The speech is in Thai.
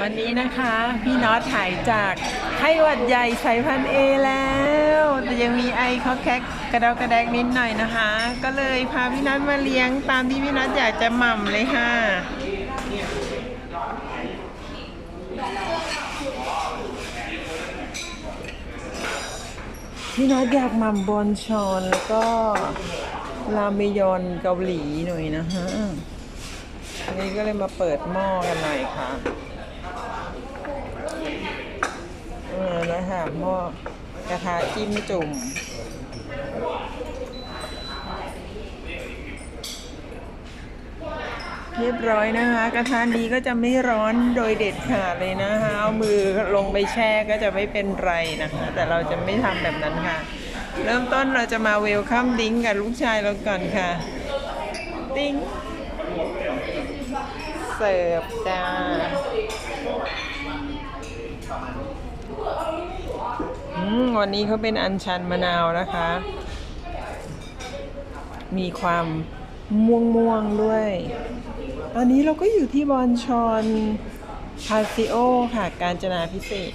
วันนี้นะคะพี่น็อตถ่ายจากไข้หวัดใหญ่สายพันธุ์เอแล้วแต่ยังมีไอเขาแคกกระเดากระแดกนิดหน่อยนะคะ ก็เลยพาพี่น็อตมาเลี้ยงตามที่พี่น็อตอยากจะหม่ำเลยค่ะพี่น็อตอยากหม่ำบอลชอนแล้วก็รามเมยอนเกาหลีหน่อยนะฮะอันนี้ก็เลยมาเปิดหม้อกันหน่อยค่ะ เออนะคะหม้อกระทะจิ้มจุ่มเรียบร้อยนะคะ กระทะนี้ก็จะไม่ร้อนโดยเด็ดขาดเลยนะคะเอามือลงไปแช่ก็จะไม่เป็นไรนะคะ แต่เราจะไม่ทำแบบนั้นค่ะ เริ่มต้นเราจะมาเวลคัมดิ้งกับลูกชายเราก่อนค่ะ ดิ้งเสิร์ฟจ้า วันนี้เขาเป็นอัญชันมะนาวนะคะ มีความม่วงม่วงๆด้วยตอนนี้เราก็อยู่ที่บอนชอนพาซิโอค่ะ การจนาพิเศษ